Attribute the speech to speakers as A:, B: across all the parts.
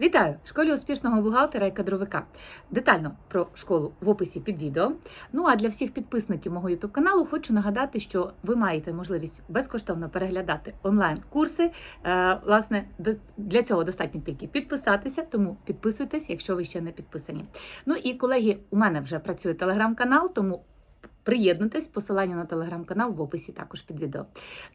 A: Вітаю в школі успішного бухгалтера і кадровика. Детально про школу в описі під відео. Ну а для всіх підписників мого youtube каналу хочу нагадати, що ви маєте можливість безкоштовно переглядати онлайн-курси. Е, власне, для цього достатньо тільки підписатися, тому підписуйтесь, якщо ви ще не підписані. Ну і колеги, у мене вже працює телеграм-канал, тому. Приєднуйтесь, посилання на телеграм-канал в описі також під відео.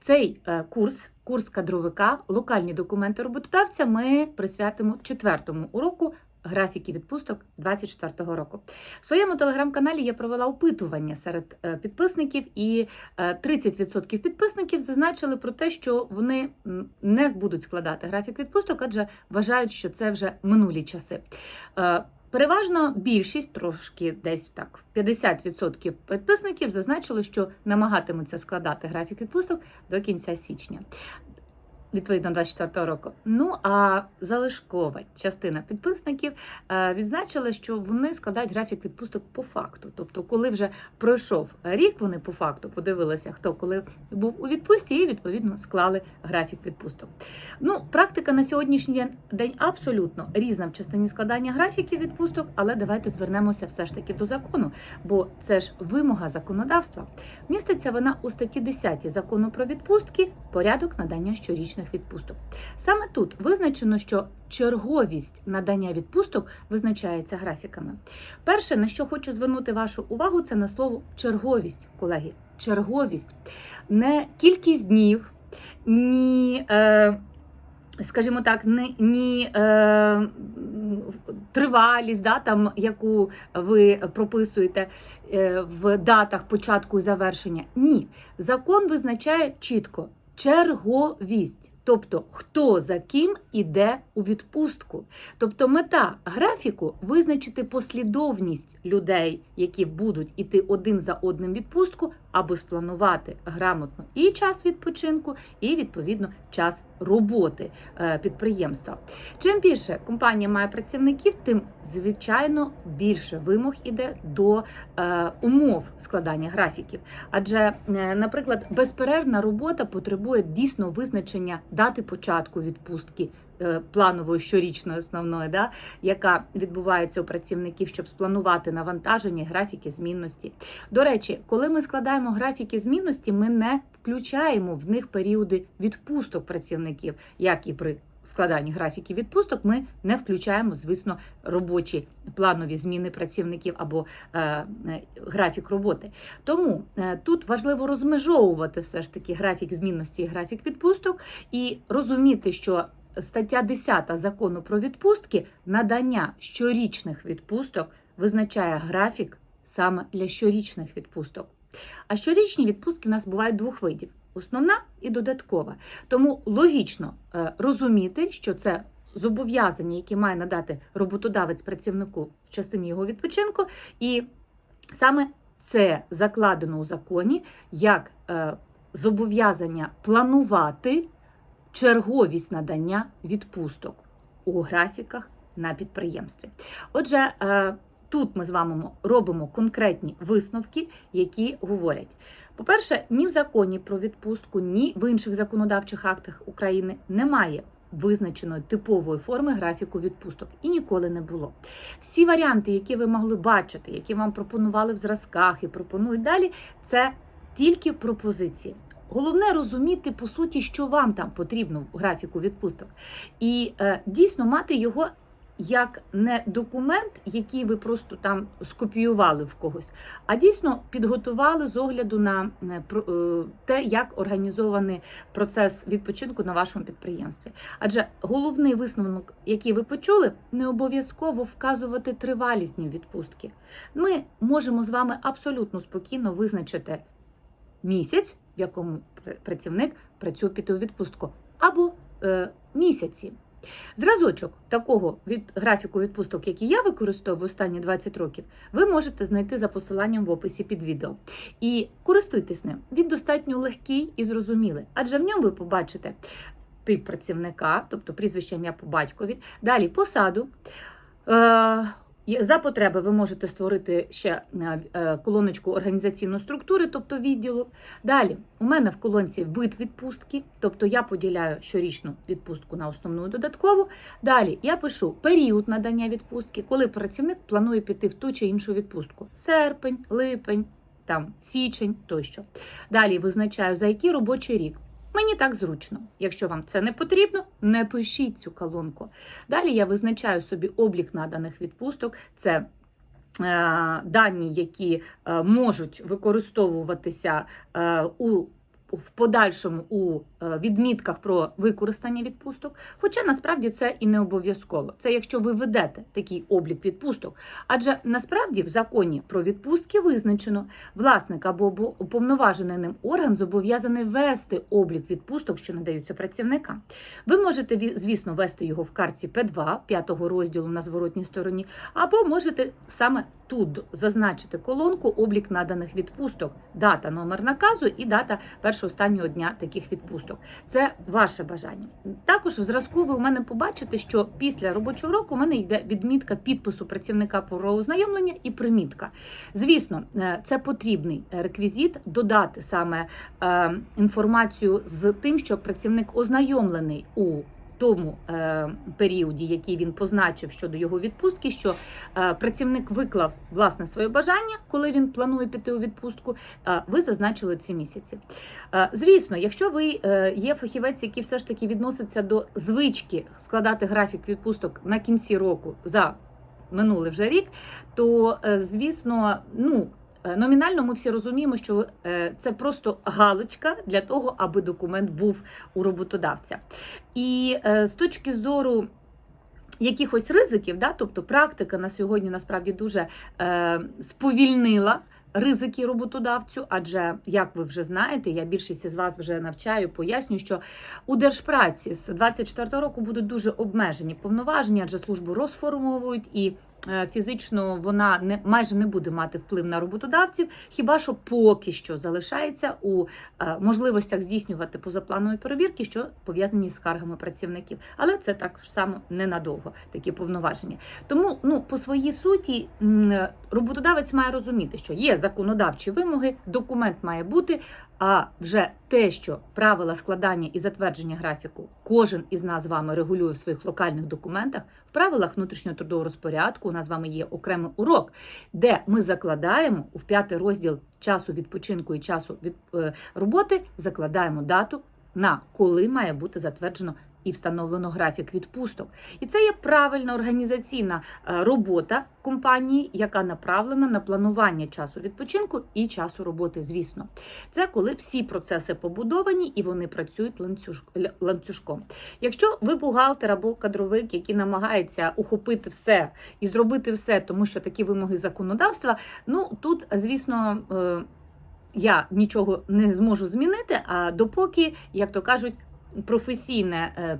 A: Цей е, курс, курс кадровика, локальні документи роботодавця ми присвятимо четвертому уроку графіки відпусток 24-го року. В своєму телеграм-каналі я провела опитування серед е, підписників, і е, 30% підписників зазначили про те, що вони не будуть складати графік відпусток, адже вважають, що це вже минулі часи. Переважно більшість, трошки десь так, 50% підписників зазначили, що намагатимуться складати графік відпусток до кінця січня. Відповідно 24 року. Ну а залишкова частина підписників е, відзначила, що вони складають графік відпусток по факту. Тобто, коли вже пройшов рік, вони по факту подивилися, хто коли був у відпустці, і відповідно склали графік відпусток. Ну, практика на сьогоднішній день абсолютно різна в частині складання графіків відпусток, але давайте звернемося все ж таки до закону, бо це ж вимога законодавства. Міститься вона у статті 10 закону про відпустки, порядок надання щорічних відпусток. Саме тут визначено, що черговість надання відпусток визначається графіками. Перше, на що хочу звернути вашу увагу, це на слово черговість, колеги. Черговість не кількість днів, ні. Е, Скажімо так, ні, ні е, тривалість, да, там, яку ви прописуєте е, в датах початку і завершення. Ні. Закон визначає чітко черговість. Тобто, хто за ким іде у відпустку. Тобто, мета графіку визначити послідовність людей, які будуть іти один за одним відпустку, аби спланувати грамотно і час відпочинку, і відповідно час роботи е, підприємства. Чим більше компанія має працівників, тим звичайно більше вимог іде до е, умов складання графіків. Адже, е, наприклад, безперервна робота потребує дійсно визначення дати початку відпустки. Е, Планової щорічної основної, да, яка відбувається у працівників, щоб спланувати навантаження, графіки змінності. До речі, коли ми складаємо графіки змінності, ми не включаємо в них періоди відпусток працівників, як і при складанні графіків відпусток, ми не включаємо, звісно, робочі планові зміни працівників або е, е, графік роботи. Тому е, тут важливо розмежовувати все ж таки графік змінності і графік відпусток, і розуміти, що стаття 10 закону про відпустки надання щорічних відпусток визначає графік саме для щорічних відпусток. А щорічні відпустки в нас бувають двох видів: основна і додаткова. Тому логічно е, розуміти, що це зобов'язання, які має надати роботодавець працівнику в частині його відпочинку, і саме це закладено у законі як е, зобов'язання планувати черговість надання відпусток у графіках на підприємстві. Отже, е, тут ми з вами робимо конкретні висновки, які говорять. По-перше, ні в законі про відпустку, ні в інших законодавчих актах України немає визначеної типової форми графіку відпусток і ніколи не було. Всі варіанти, які ви могли бачити, які вам пропонували в зразках і пропонують далі, це тільки пропозиції. Головне розуміти по суті, що вам там потрібно в графіку відпусток, і е, дійсно мати його як не документ, який ви просто там скопіювали в когось, а дійсно підготували з огляду на е, е, те, як організований процес відпочинку на вашому підприємстві. Адже головний висновок, який ви почули, не обов'язково вказувати тривалість днів відпустки. Ми можемо з вами абсолютно спокійно визначити місяць, в якому працівник працює піти у відпустку, або е, місяці. Зразочок такого від графіку відпусток, який я використовую останні 20 років, ви можете знайти за посиланням в описі під відео. І користуйтесь ним. Він достатньо легкий і зрозумілий, адже в ньому ви побачите тип працівника, тобто прізвище ім'я по батькові, далі посаду. Е- За потреби ви можете створити ще е, е, колоночку організаційної структури, тобто відділу. Далі у мене в колонці вид відпустки, тобто я поділяю щорічну відпустку на основну і додаткову. Далі я пишу період надання відпустки, коли працівник планує піти в ту чи іншу відпустку: серпень, липень, там січень тощо. Далі визначаю за який робочий рік. Мені так зручно. Якщо вам це не потрібно, не пишіть цю колонку. Далі я визначаю собі облік наданих відпусток. Це е, дані, які е, можуть використовуватися е, у в подальшому у е, відмітках про використання відпусток, хоча насправді це і не обов'язково. Це якщо ви ведете такий облік відпусток. Адже насправді в законі про відпустки визначено, власник або уповноважений ним орган зобов'язаний вести облік відпусток, що надаються працівникам. Ви можете, звісно, вести його в карті П2, п'ятого розділу на зворотній стороні, або можете саме тут зазначити колонку облік наданих відпусток, дата, номер наказу і дата першого останнього дня таких відпусток. Це ваше бажання. Також в зразку ви у мене побачите, що після робочого року у мене йде відмітка підпису працівника про ознайомлення і примітка. Звісно, е, це потрібний реквізит додати саме е, інформацію з тим, що працівник ознайомлений у тому е, періоді, який він позначив щодо його відпустки, що е, працівник виклав власне своє бажання, коли він планує піти у відпустку. е, ви зазначили ці місяці. Е, звісно, якщо ви е, є фахівець, який все ж таки відноситься до звички складати графік відпусток на кінці року за минулий вже рік, то е, звісно, ну. Е, Номінально ми всі розуміємо, що е, це просто галочка для того, аби документ був у роботодавця. І е, з точки зору якихось ризиків, да, тобто практика на сьогодні насправді дуже сповільнила. Ризики роботодавцю, адже як ви вже знаєте, я більшість із вас вже навчаю, пояснюю, що у держпраці з 24 року будуть дуже обмежені повноваження, адже службу розформовують і фізично вона не майже не буде мати вплив на роботодавців, хіба що поки що залишається у е, можливостях здійснювати позапланові перевірки, що пов'язані з скаргами працівників. Але це так само ненадовго такі повноваження. Тому ну по своїй суті роботодавець має розуміти, що є законодавчі вимоги, документ має бути. А вже те, що правила складання і затвердження графіку кожен із нас з вами регулює в своїх локальних документах, в правилах внутрішнього трудового розпорядку у нас з вами є окремий урок, де ми закладаємо у п'ятий розділ часу відпочинку і часу від е, роботи, закладаємо дату на коли має бути затверджено і встановлено графік відпусток. І це є правильна організаційна е, робота компанії, яка направлена на планування часу відпочинку і часу роботи. Звісно, це коли всі процеси побудовані і вони працюють ланцюж- ланцюжком. Якщо ви бухгалтер або кадровик, який намагається ухопити все і зробити все, тому що такі вимоги законодавства, ну тут, звісно. е, Я нічого не зможу змінити, а допоки, як то кажуть, професійне, е,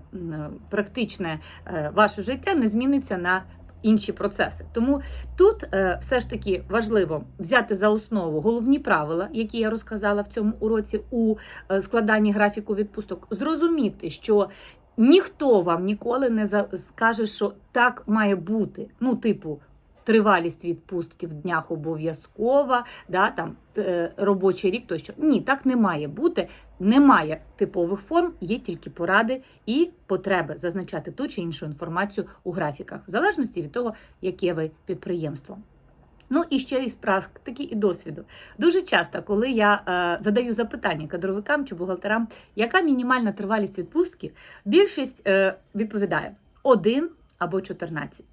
A: практичне е, ваше життя не зміниться на інші процеси. Тому тут е, все ж таки важливо взяти за основу головні правила, які я розказала в цьому уроці у е, складанні графіку відпусток, зрозуміти, що ніхто вам ніколи не скаже, що так має бути. Ну, типу. Тривалість відпустки в днях обов'язкова, да, там е, робочий рік тощо. Ні, так не має бути. Немає типових форм, є тільки поради і потреби зазначати ту чи іншу інформацію у графіках, в залежності від того, яке ви підприємство. Ну і ще із практики і досвіду. Дуже часто, коли я е, задаю запитання кадровикам чи бухгалтерам, яка мінімальна тривалість відпустки, більшість е, відповідає один або 14.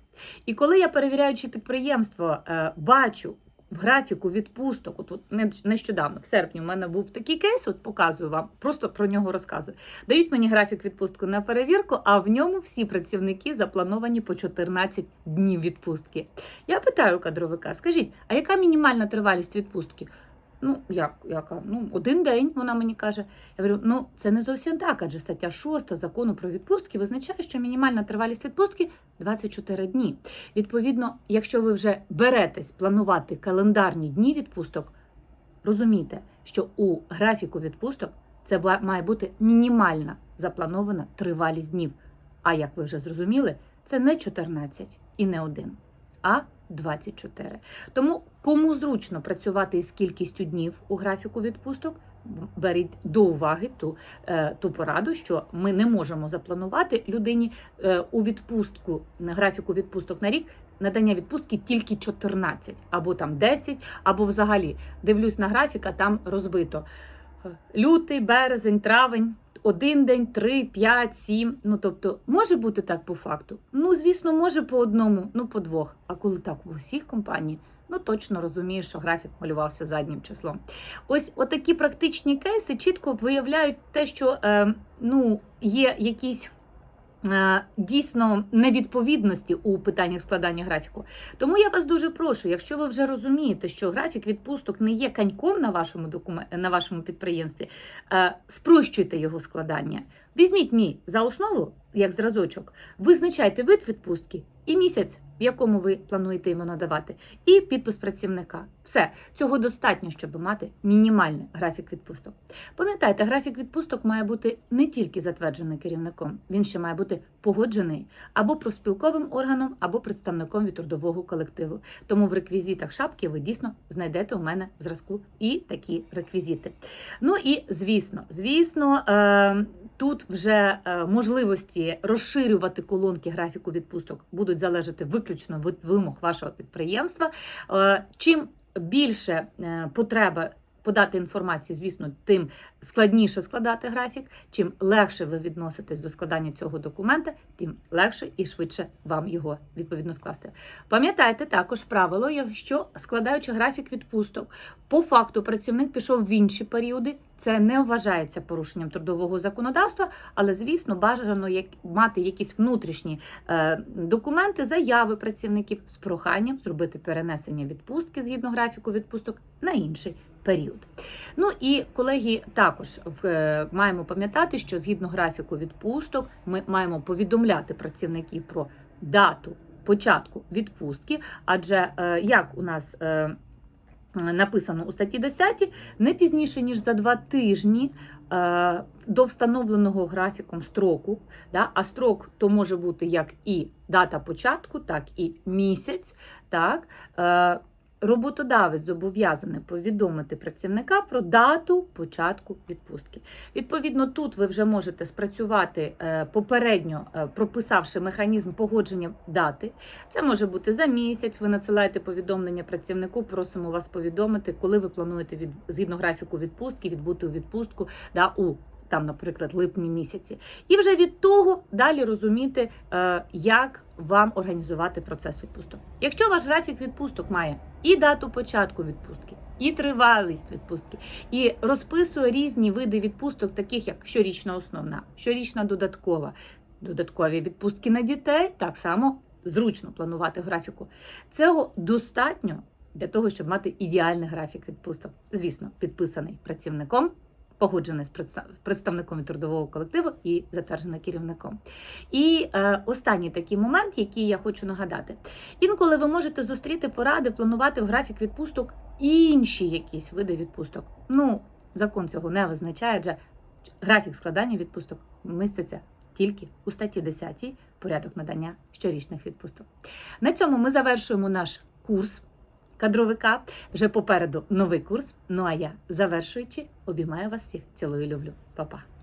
A: І коли я, перевіряючи підприємство, е, бачу в графіку відпусток, от, от не- нещодавно, в серпні, у мене був такий кейс, от показую вам, просто про нього розказую. Дають мені графік відпустку на перевірку, а в ньому всі працівники заплановані по 14 днів відпустки. Я питаю кадровика, скажіть, а яка мінімальна тривалість відпустки? Ну, як, яка? Ну, один день, вона мені каже. Я говорю, ну це не зовсім так, адже стаття 6 закону про відпустки визначає, що мінімальна тривалість відпустки 24 дні. Відповідно, якщо ви вже беретесь планувати календарні дні відпусток, розумійте, що у графіку відпусток це має бути мінімальна запланована тривалість днів. А як ви вже зрозуміли, це не 14 і не один, а 24. Тому кому зручно працювати із кількістю днів у графіку відпусток, беріть до уваги ту, е, ту пораду, що ми не можемо запланувати людині е, у відпустку на графіку відпусток на рік. Надання відпустки тільки 14, або там 10, або взагалі дивлюсь на графік, а там розбито лютий, березень, травень. Один день, три, п'ять, сім. Ну тобто, може бути так по факту. Ну, звісно, може по одному, ну по двох. А коли так у всіх компаній, ну точно розумієш, що графік малювався заднім числом. Ось отакі практичні кейси чітко виявляють те, що е, ну, є якісь. Е, Дійсно невідповідності у питаннях складання графіку. Тому я вас дуже прошу, якщо ви вже розумієте, що графік відпусток не є каньком на вашому документ, на вашому підприємстві, е, спрощуйте його складання. Візьміть мій за основу, як зразочок, визначайте вид відпустки і місяць, в якому ви плануєте йому надавати, і підпис працівника. Все цього достатньо, щоб мати мінімальний графік відпусток. Пам'ятайте, графік відпусток має бути не тільки затверджений керівником, він ще має бути погоджений або профспілковим органом, або представником від трудового колективу. Тому в реквізитах шапки ви дійсно знайдете у мене в зразку і такі реквізити. Ну і звісно, звісно, е, тут вже е, можливості розширювати колонки графіку відпусток будуть залежати виключно від вимог вашого підприємства. Е, Чим більше е, потреба подати інформації, звісно, тим складніше складати графік. Чим легше ви відноситесь до складання цього документа, тим легше і швидше вам його відповідно скласти. Пам'ятайте також правило, якщо складаючи графік відпусток, по факту працівник пішов в інші періоди. Це не вважається порушенням трудового законодавства, але звісно бажано як мати якісь внутрішні е, документи, заяви працівників з проханням зробити перенесення відпустки згідно графіку відпусток на інший період. Ну і колеги, також в, е, маємо пам'ятати, що згідно графіку відпусток ми маємо повідомляти працівників про дату початку відпустки, адже е, як у нас е, написано у статті 10, не пізніше ніж за два тижні до встановленого графіком строку. Да? А строк то може бути як і дата початку, так і місяць. Так? Роботодавець зобов'язаний повідомити працівника про дату початку відпустки. Відповідно, тут ви вже можете спрацювати е, попередньо е, прописавши механізм погодження дати. Це може бути за місяць. Ви надсилаєте повідомлення працівнику. Просимо вас повідомити, коли ви плануєте від згідно графіку відпустки відбути у відпустку да, у там, наприклад, липні місяці, і вже від того далі розуміти, е, як вам організувати процес відпусток. Якщо ваш графік відпусток має і дату початку відпустки, і тривалість відпустки, і розписує різні види відпусток, таких як щорічна основна, щорічна додаткова, додаткові відпустки на дітей, так само зручно планувати графіку. Цього достатньо для того, щоб мати ідеальний графік відпусток. Звісно, підписаний працівником. Погоджений з представником трудового колективу і затверджений керівником. І е, останній такий момент, який я хочу нагадати: інколи ви можете зустріти поради, планувати в графік відпусток інші якісь види відпусток. Ну, закон цього не визначає, адже графік складання відпусток міститься тільки у статті 10 порядок надання щорічних відпусток. На цьому ми завершуємо наш курс кадровика. Вже попереду новий курс. Ну а я, завершуючи, обіймаю вас всіх. Цілую, люблю. Па-па.